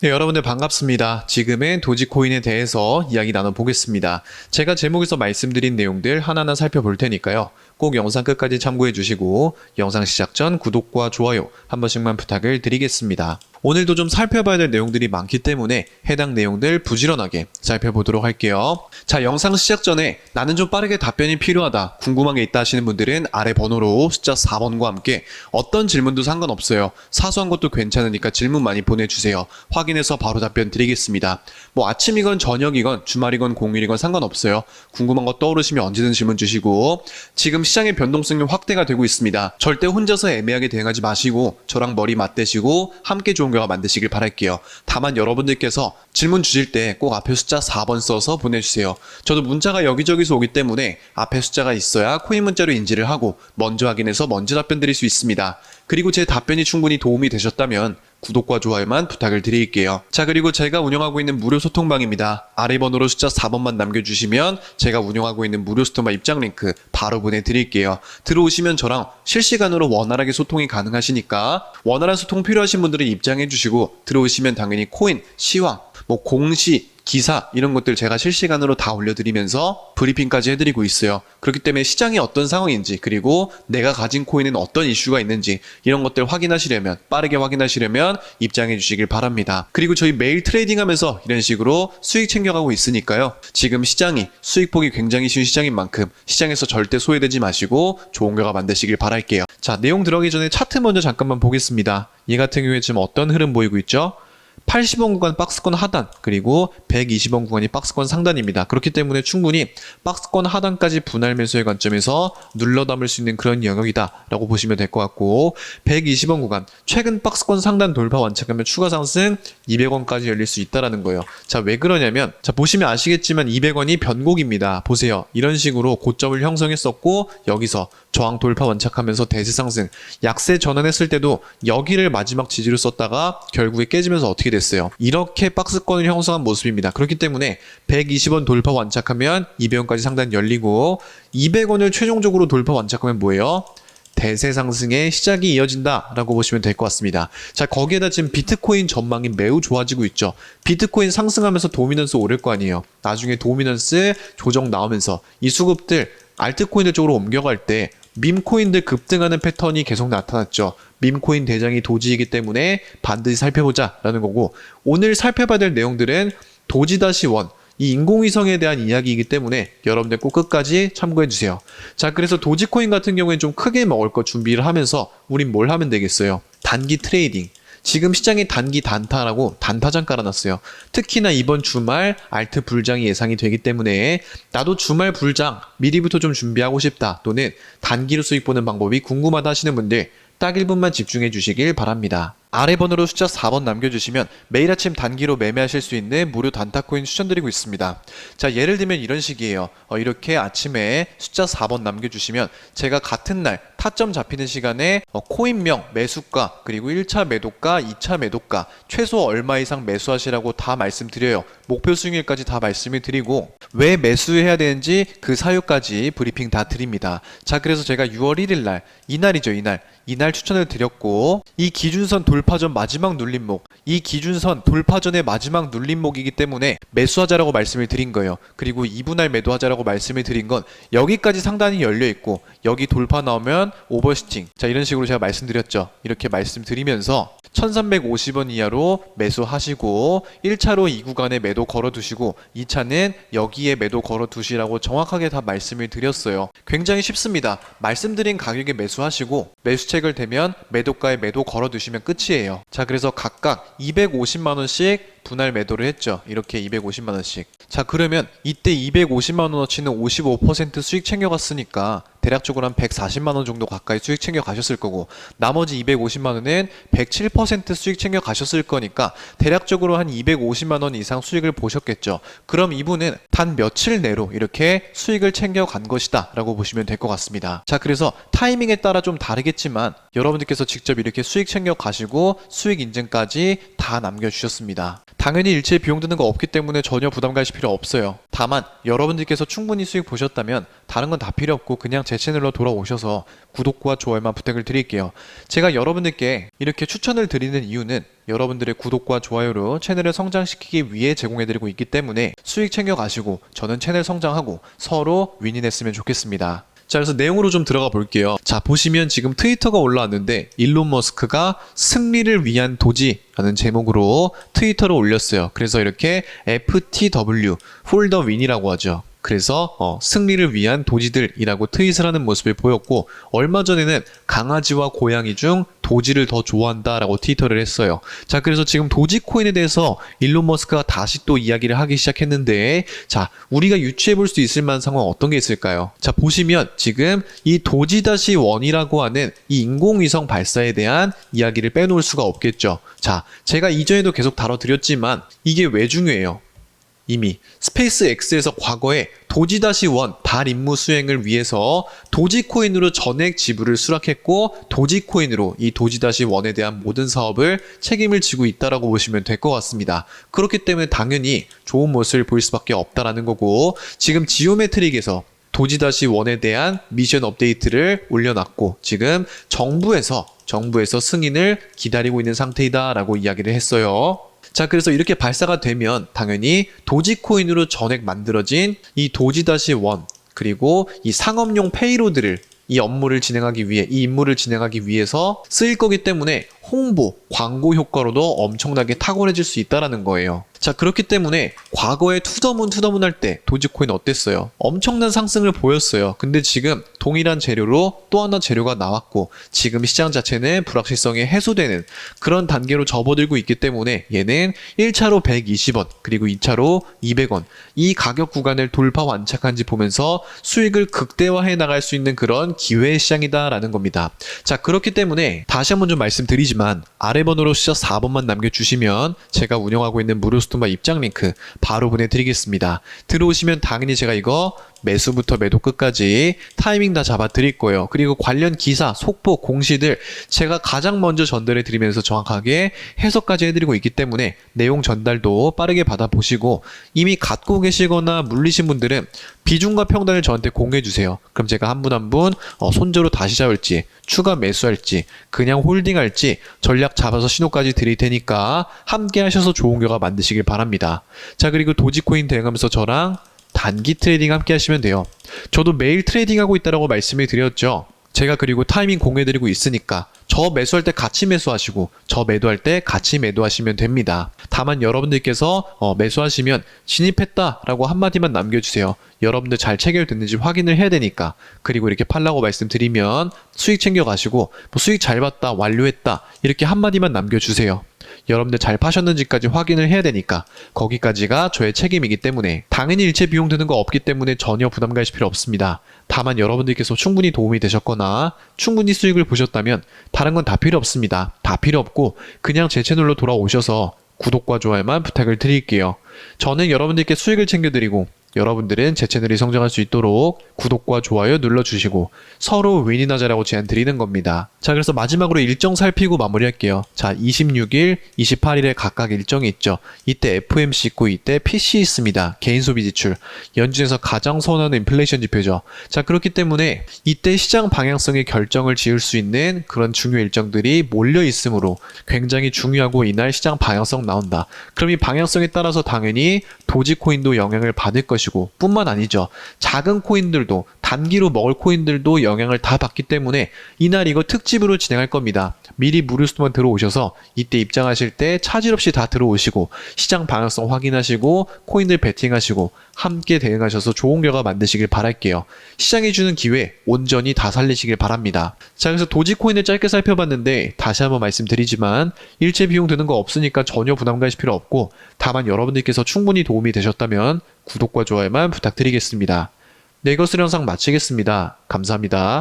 네, 여러분들 반갑습니다. 지금은 도지코인에 대해서 이야기 나눠보겠습니다. 제가 제목에서 말씀드린 내용들 하나하나 살펴볼 테니까요. 꼭 영상 끝까지 참고해 주시고 영상 시작 전 구독과 좋아요 한 번씩만 부탁을 드리겠습니다. 오늘도 좀 살펴봐야 될 내용들이 많기 때문에 해당 내용들 부지런하게 살펴보도록 할게요. 자, 영상 시작 전에 나는 좀 빠르게 답변이 필요하다, 궁금한 게 있다 하시는 분들은 아래 번호로 숫자 4번과 함께 어떤 질문도 상관없어요. 사소한 것도 괜찮으니까 질문 많이 보내주세요. 확인해서 바로 답변 드리겠습니다. 뭐 아침이건 저녁이건 주말이건 공휴일이건 상관없어요. 궁금한 거 떠오르시면 언제든 질문 주시고 지금 시장의 변동성이 확대가 되고 있습니다. 절대 혼자서 애매하게 대응하지 마시고 저랑 머리 맞대시고 함께 좋은 결과 만드시길 바랄게요. 다만 여러분들께서 질문 주실 때 꼭 앞에 숫자 4번 써서 보내주세요. 저도 문자가 여기저기서 오기 때문에 앞에 숫자가 있어야 코인 문자로 인지를 하고 먼저 확인해서 먼저 답변 드릴 수 있습니다. 그리고 제 답변이 충분히 도움이 되셨다면 구독과 좋아요만 부탁을 드릴게요. 자, 그리고 제가 운영하고 있는 무료 소통방입니다. 아래 번호로 숫자 4번만 남겨주시면 제가 운영하고 있는 무료 소통방 입장 링크 바로 보내드릴게요. 들어오시면 저랑 실시간으로 원활하게 소통이 가능하시니까 원활한 소통 필요하신 분들은 입장해주시고 들어오시면 당연히 코인, 시황, 뭐 공시, 기사 이런 것들 제가 실시간으로 다 올려드리면서 브리핑까지 해드리고 있어요. 그렇기 때문에 시장이 어떤 상황인지 그리고 내가 가진 코인은 어떤 이슈가 있는지 이런 것들 확인하시려면 빠르게 확인하시려면 입장해 주시길 바랍니다. 그리고 저희 매일 트레이딩하면서 이런 식으로 수익 챙겨가고 있으니까요. 지금 시장이 수익폭이 굉장히 쉬운 시장인 만큼 시장에서 절대 소외되지 마시고 좋은 결과 만드시길 바랄게요. 자 내용 들어가기 전에 차트 먼저 잠깐만 보겠습니다. 얘 같은 경우에 지금 어떤 흐름 보이고 있죠? 80원 구간 박스권 하단 그리고 120원 구간이 박스권 상단입니다. 그렇기 때문에 충분히 박스권 하단까지 분할 매수의 관점에서 눌러 담을 수 있는 그런 영역이다라고 보시면 될 것 같고 120원 구간 최근 박스권 상단 돌파 완착하면 추가 상승 200원까지 열릴 수 있다라는 거예요. 자 왜 그러냐면 자 보시면 아시겠지만 200원이 변곡입니다. 보세요. 이런 식으로 고점을 형성했었고 여기서 저항 돌파 완착하면서 대세 상승 약세 전환했을 때도 여기를 마지막 지지로 썼다가 결국에 깨지면서 어떻게 됐어요? 이렇게 박스권을 형성한 모습입니다. 그렇기 때문에 120원 돌파 완착하면 200원까지 상단 열리고 200원을 최종적으로 돌파 완착하면 뭐예요? 대세 상승의 시작이 이어진다라고 보시면 될 것 같습니다. 자, 거기에다 지금 비트코인 전망이 매우 좋아지고 있죠. 비트코인 상승하면서 도미넌스 오를 거 아니에요. 나중에 도미넌스 조정 나오면서 이 수급들 알트코인들 쪽으로 옮겨갈 때 밈코인들 급등하는 패턴이 계속 나타났죠. 밈코인 대장이 도지이기 때문에 반드시 살펴보자라는 거고 오늘 살펴봐야 될 내용들은 도지-원 이 인공위성에 대한 이야기이기 때문에 여러분들 꼭 끝까지 참고해 주세요. 자, 그래서 도지코인 같은 경우에는 좀 크게 먹을 거 준비를 하면서 우린 뭘 하면 되겠어요? 단기 트레이딩. 지금 시장에 단기 단타라고 단타장 깔아놨어요. 특히나 이번 주말 알트 불장이 예상이 되기 때문에 나도 주말 불장 미리부터 좀 준비하고 싶다 또는 단기로 수익 보는 방법이 궁금하다 하시는 분들 딱 1분만 집중해 주시길 바랍니다. 아래 번호로 숫자 4번 남겨주시면 매일 아침 단기로 매매하실 수 있는 무료 단타코인 추천드리고 있습니다. 자, 예를 들면 이런 식이에요. 어, 이렇게 아침에 숫자 4번 남겨주시면 제가 같은 날 타점 잡히는 시간에 어, 코인명, 매수가, 그리고 1차 매도가, 2차 매도가, 최소 얼마 이상 매수하시라고 다 말씀드려요. 목표 수익률까지 다 말씀을 드리고 왜 매수해야 되는지 그 사유까지 브리핑 다 드립니다. 자, 그래서 제가 6월 1일 날, 이날이죠, 이날. 이날 추천을 드렸고 이 기준선 돌 파전 마지막 눌림목 이 기준선 돌파전의 마지막 눌림목이기 때문에 매수하자라고 말씀을 드린 거예요. 그리고 2분할 매도하자라고 말씀을 드린 건 여기까지 상단이 열려 있고 여기 돌파 나오면 오버시팅 자 이런 식으로 제가 말씀드렸죠. 이렇게 말씀드리면서 1350원 이하로 매수하시고 1차로 이 구간에 매도 걸어두시고 2차는 여기에 매도 걸어두시라고 정확하게 다 말씀을 드렸어요. 굉장히 쉽습니다. 말씀드린 가격에 매수하시고 매수책을 대면 매도가에 매도 걸어두시면 끝이 에요. 자 그래서 각각 250만 원씩 분할 매도를 했죠. 이렇게 250만 원씩. 자 그러면 이때 250만 원어치는 55% 수익 챙겨갔으니까 대략적으로 한 140만 원 정도 가까이 수익 챙겨 가셨을 거고 나머지 250만 원은 107% 수익 챙겨 가셨을 거니까 대략적으로 한 250만 원 이상 수익을 보셨겠죠. 그럼 이분은 단 며칠 내로 이렇게 수익을 챙겨 간 것이다 라고 보시면 될 것 같습니다. 자 그래서 타이밍에 따라 좀 다르겠지만 여러분들께서 직접 이렇게 수익 챙겨 가시고 수익 인증까지 다 남겨 주셨습니다. 당연히 일체 비용 드는 거 없기 때문에 전혀 부담 가실 필요 없어요. 다만 여러분들께서 충분히 수익 보셨다면 다른 건 다 필요 없고 그냥 제 채널로 돌아오셔서 구독과 좋아요만 부탁을 드릴게요. 제가 여러분들께 이렇게 추천을 드리는 이유는 여러분들의 구독과 좋아요로 채널을 성장시키기 위해 제공해드리고 있기 때문에 수익 챙겨가시고 저는 채널 성장하고 서로 윈윈했으면 좋겠습니다. 자, 그래서 내용으로 좀 들어가 볼게요. 자, 보시면 지금 트위터가 올라왔는데 일론 머스크가 승리를 위한 도지라는 제목으로 트위터를 올렸어요. 그래서 이렇게 FTW, 폴더 윈이라고 하죠. 그래서 어, 승리를 위한 도지들이라고 트윗을 하는 모습을 보였고 얼마 전에는 강아지와 고양이 중 도지를 더 좋아한다라고 트위터를 했어요. 자, 그래서 지금 도지코인에 대해서 일론 머스크가 다시 또 이야기를 하기 시작했는데 자, 우리가 유추해 볼 수 있을 만한 상황 어떤 게 있을까요? 자, 보시면 지금 이 도지-원이라고 하는 이 인공위성 발사에 대한 이야기를 빼놓을 수가 없겠죠. 자, 제가 이전에도 계속 다뤄드렸지만 이게 왜 중요해요? 이미 스페이스X에서 과거에 도지-원 달 임무 수행을 위해서 도지코인으로 전액 지불을 수락했고 도지코인으로 이 도지-원에 대한 모든 사업을 책임을 지고 있다라고 보시면 될 것 같습니다. 그렇기 때문에 당연히 좋은 모습을 보일 수밖에 없다라는 거고 지금 지오메트릭에서 도지-원에 대한 미션 업데이트를 올려놨고 지금 정부에서 정부에서 승인을 기다리고 있는 상태이다라고 이야기를 했어요. 자, 그래서 이렇게 발사가 되면 당연히 도지코인으로 전액 만들어진 이 도지-원 그리고 이 상업용 페이로드를 이 업무를 진행하기 위해 이 임무를 진행하기 위해서 쓰일 거기 때문에 홍보, 광고 효과로도 엄청나게 탁월해질 수 있다라는 거예요. 자, 그렇기 때문에 과거에 투더문 투더문 할 때 도지코인 어땠어요? 엄청난 상승을 보였어요. 근데 지금 동일한 재료로 또 하나 재료가 나왔고 지금 시장 자체는 불확실성이 해소되는 그런 단계로 접어들고 있기 때문에 얘는 1차로 120원 그리고 2차로 200원 이 가격 구간을 돌파 완착한지 보면서 수익을 극대화해 나갈 수 있는 그런 기회의 시장이다라는 겁니다. 자, 그렇기 때문에 다시 한번 좀 말씀드리지만 아래 번호로 시작 4번만 남겨주시면 제가 운영하고 있는 무료스토마 입장 링크 바로 보내드리겠습니다. 들어오시면 당연히 제가 이거 매수부터 매도 끝까지 타이밍 다 잡아 드릴 거예요. 그리고 관련 기사, 속보, 공시들 제가 가장 먼저 전달해 드리면서 정확하게 해석까지 해드리고 있기 때문에 내용 전달도 빠르게 받아보시고 이미 갖고 계시거나 물리신 분들은 비중과 평단을 저한테 공유해 주세요. 그럼 제가 한 분 한분 손절로 다시 잡을지 추가 매수할지 그냥 홀딩할지 전략 잡아서 신호까지 드릴 테니까 함께 하셔서 좋은 결과 만드시길 바랍니다. 자 그리고 도지코인 대응하면서 저랑 단기 트레이딩 함께 하시면 돼요. 저도 매일 트레이딩하고 있다라고 말씀을 드렸죠. 제가 그리고 타이밍 공유해드리고 있으니까 저 매수할 때 같이 매수하시고 저 매도할 때 같이 매도하시면 됩니다. 다만 여러분들께서 어, 매수하시면 진입했다라고 한마디만 남겨주세요. 여러분들 잘 체결됐는지 확인을 해야 되니까 그리고 이렇게 팔라고 말씀드리면 수익 챙겨가시고 뭐 수익 잘 봤다 완료했다 이렇게 한마디만 남겨주세요. 여러분들 잘 파셨는지까지 확인을 해야 되니까 거기까지가 저의 책임이기 때문에 당연히 일체 비용 드는 거 없기 때문에 전혀 부담 가실 필요 없습니다. 다만 여러분들께서 충분히 도움이 되셨거나 충분히 수익을 보셨다면 다른 건 다 필요 없습니다. 다 필요 없고 그냥 제 채널로 돌아오셔서 구독과 좋아요만 부탁을 드릴게요. 저는 여러분들께 수익을 챙겨드리고 여러분들은 제 채널이 성장할 수 있도록 구독과 좋아요 눌러주시고 서로 윈윈하자라고 제안 드리는 겁니다. 자, 그래서 마지막으로 일정 살피고 마무리할게요. 자, 26일, 28일에 각각 일정이 있죠. 이때 FMC 있고 이때 PC 있습니다. 개인 소비 지출. 연준에서 가장 선호하는 인플레이션 지표죠. 자, 그렇기 때문에 이때 시장 방향성의 결정을 지을 수 있는 그런 중요 일정들이 몰려 있으므로 굉장히 중요하고 이날 시장 방향성 나온다. 그럼 이 방향성에 따라서 당연히 도지코인도 영향을 받을 것 이고 뿐만 아니죠. 작은 코인들도 단기로 먹을 코인들도 영향을 다 받기 때문에 이날 이거 특집으로 진행할 겁니다. 미리 무료스토만 들어오셔서 이때 입장하실 때 차질 없이 다 들어오시고 시장 방향성 확인하시고 코인들 베팅하시고 함께 대응하셔서 좋은 결과 만드시길 바랄게요. 시장이 주는 기회 온전히 다 살리시길 바랍니다. 자, 그래서 도지코인을 짧게 살펴봤는데 다시 한번 말씀드리지만 일체 비용 드는 거 없으니까 전혀 부담 가실 필요 없고 다만 여러분들께서 충분히 도움이 되셨다면 구독과 좋아요만 부탁드리겠습니다. 네, 이것을 영상 마치겠습니다. 감사합니다.